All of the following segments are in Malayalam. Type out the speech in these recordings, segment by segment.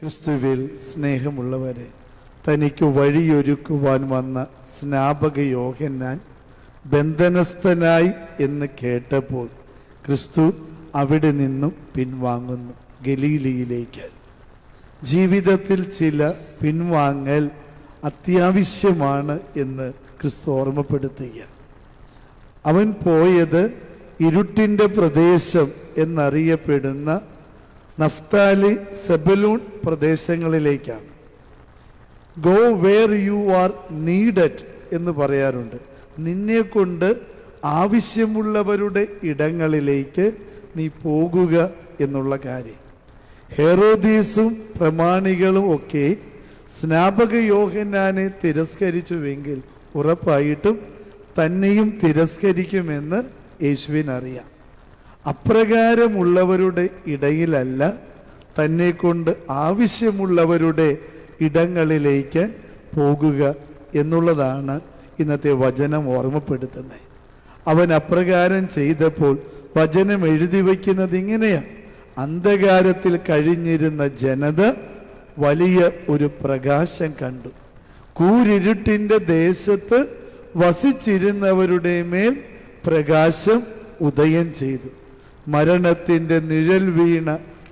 ക്രിസ്തുവിൽ സ്നേഹമുള്ളവരെ തനിക്ക് വഴിയൊരുക്കുവാൻ വന്ന സ്നാപക യോഹന്നാൻ ബന്ധനസ്ഥനായി എന്ന് കേട്ടപ്പോൾ ക്രിസ്തു അവിടെ നിന്നും പിൻവാങ്ങുന്നു ഗലീലിയിലേക്ക്. ജീവിതത്തിൽ ചില പിൻവാങ്ങൽ അത്യാവശ്യമാണ് എന്ന് ക്രിസ്തു ഓർമ്മപ്പെടുത്തുക അവൻ പോയത് ഇരുട്ടിന്റെ പ്രദേശം എന്നറിയപ്പെടുന്ന Naphtali Zebulun പ്രദേശങ്ങളിലേക്കാണ്. Go where you are needed എന്ന് പറയാറുണ്ട്. നിന്നെ കൊണ്ട് ആവശ്യമുള്ളവരുടെ ഇടങ്ങളിലേക്ക് നീ പോകുക എന്നുള്ള കാര്യം. ഹെറോദീസും പ്രമാണികളും ഒക്കെ സ്നാപക യോഹന്നാനെ തിരസ്കരിച്ചുവെങ്കിൽ ഉറപ്പായിട്ടും തന്നെയും തിരസ്കരിക്കുമെന്ന് യേശുവിനറിയാം. അപ്രകാരമുള്ളവരുടെ ഇടയിലല്ല തന്നെ കൊണ്ട് ആവശ്യമുള്ളവരുടെ ഇടങ്ങളിലേക്ക് പോകുക എന്നുള്ളതാണ് ഇന്നത്തെ വചനം ഓർമ്മപ്പെടുത്തുന്നത്. അവൻ അപ്രകാരം ചെയ്തപ്പോൾ വചനം എഴുതി വയ്ക്കുന്നത് ഇങ്ങനെയാണ് അന്ധകാരത്തിൽ കഴിഞ്ഞിരുന്ന ജനത വലിയ ഒരു പ്രകാശം കണ്ടു. കൂരിരുട്ടിന്റെ ദേശത്ത് വസിച്ചിരുന്നവരുടെ മേൽ പ്രകാശം ഉദയം ചെയ്തു. മരണത്തിന്റെ നിഴൽ വീണ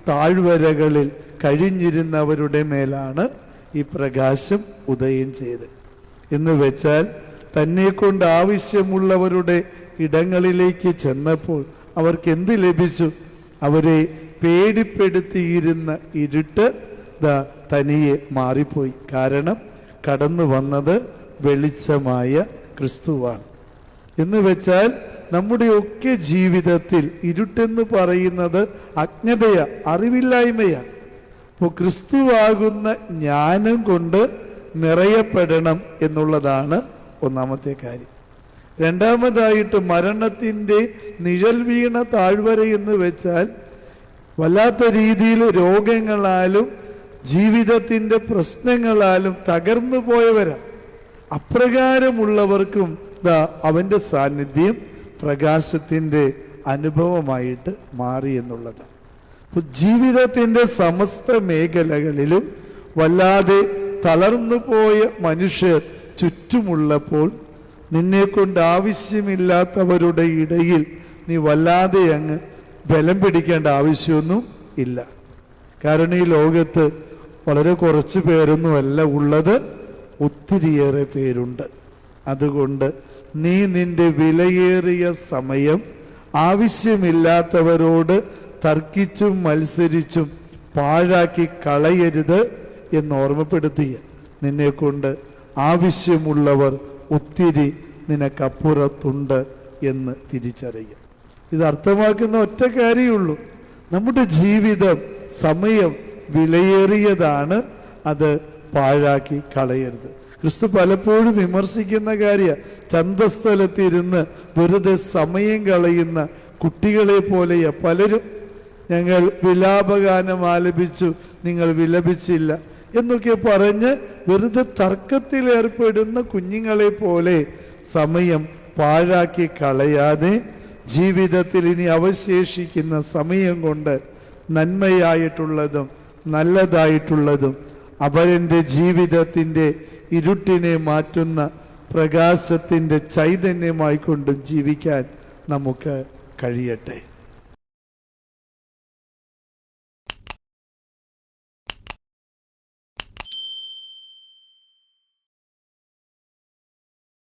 താഴ്വരകളിൽ കഴിഞ്ഞിരുന്നവരുടെ മേലാണ് ഈ പ്രകാശം ഉദയം ചെയ്ത് എന്ന് വെച്ചാൽ തന്നെ കൊണ്ട് ആവശ്യമുള്ളവരുടെ ഇടങ്ങളിലേക്ക് ചെന്നപ്പോൾ അവർക്ക് എന്ത് ലഭിച്ചു? അവരെ പേടിപ്പെടുത്തിയിരുന്ന ഇരുട്ട് തനിയെ മാറിപ്പോയി. കാരണം കടന്നു വന്നത് വെളിച്ചമായ ക്രിസ്തുവാണ്. എന്ന് വെച്ചാൽ നമ്മുടെയൊക്കെ ജീവിതത്തിൽ ഇരുട്ടെന്ന് പറയുന്നത് അജ്ഞതയ അറിവില്ലായ്മയാണ് അപ്പോൾ ക്രിസ്തുവാകുന്ന ജ്ഞാനം കൊണ്ട് നിറയപ്പെടണം എന്നുള്ളതാണ് ഒന്നാമത്തെ കാര്യം. രണ്ടാമതായിട്ട് മരണത്തിന്റെ നിഴൽ വീണ താഴ്വര എന്ന് വെച്ചാൽ വല്ലാത്ത രീതിയിൽ രോഗങ്ങളാലും ജീവിതത്തിന്റെ പ്രശ്നങ്ങളാലും തകർന്നു പോയവരാ. അപ്രകാരമുള്ളവർക്കും അവന്റെ സാന്നിധ്യം പ്രകാശത്തിന്റെ അനുഭവമായിട്ട് മാറി എന്നുള്ളത്. ജീവിതത്തിന്റെ സമസ്ത മേഖലകളിലും വല്ലാതെ തളർന്നു പോയ മനുഷ്യർ ചുറ്റുമുള്ളപ്പോൾ നിന്നെ കൊണ്ട് ആവശ്യമില്ലാത്തവരുടെ ഇടയിൽ നീ വല്ലാതെ അങ്ങ് ബലം പിടിക്കേണ്ട ആവശ്യമൊന്നും ഇല്ല. കാരണം ഈ ലോകത്ത് വളരെ കുറച്ച് പേരൊന്നുമല്ല ഉള്ളത് ഒത്തിരിയേറെ പേരുണ്ട്. അതുകൊണ്ട് നീ നിന്റെ വിലയേറിയ സമയം ആവശ്യമില്ലാത്തവരോട് തർക്കിച്ചും മത്സരിച്ചും പാഴാക്കി കളയരുത് എന്ന് ഓർമ്മപ്പെടുത്തിയ നിന്നെക്കൊണ്ട് ആവശ്യമുള്ളവർ ഒത്തിരി നിനക്കപ്പുറത്തുണ്ട് എന്ന് തിരിച്ചറിയുക ഇത് അർത്ഥമാക്കുന്ന ഒറ്റ കാര്യമുള്ളൂ. നമ്മുടെ ജീവിതം സമയം വിലയേറിയതാണ്. അത് പാഴാക്കി കളയരുത്. ക്രിസ്തു പലപ്പോഴും വിമർശിക്കുന്ന കാര്യ. ചന്തസ്ഥലത്തിരുന്ന് വെറുതെ സമയം കളയുന്ന കുട്ടികളെ പോലെയാ. പലരും ഞങ്ങൾ വിലാപഗാനം ആലപിച്ചു നിങ്ങൾ വിലപിച്ചില്ല എന്നൊക്കെ പറഞ്ഞ് വെറുതെ തർക്കത്തിൽ ഏർപ്പെടുന്ന കുഞ്ഞുങ്ങളെ പോലെ സമയം പാഴാക്കി കളയാതെ ജീവിതത്തിൽ ഇനി അവശേഷിക്കുന്ന സമയം കൊണ്ട് നന്മയായിട്ടുള്ളതും നല്ലതായിട്ടുള്ളതും അവരന്റെ ജീവിതത്തിന്റെ ഇരുട്ടിനെ മാറ്റുന്ന പ്രകാശത്തിന്റെ ചൈതന്യമായിക്കൊണ്ടും ജീവിക്കാൻ നമുക്ക് കഴിയട്ടെ.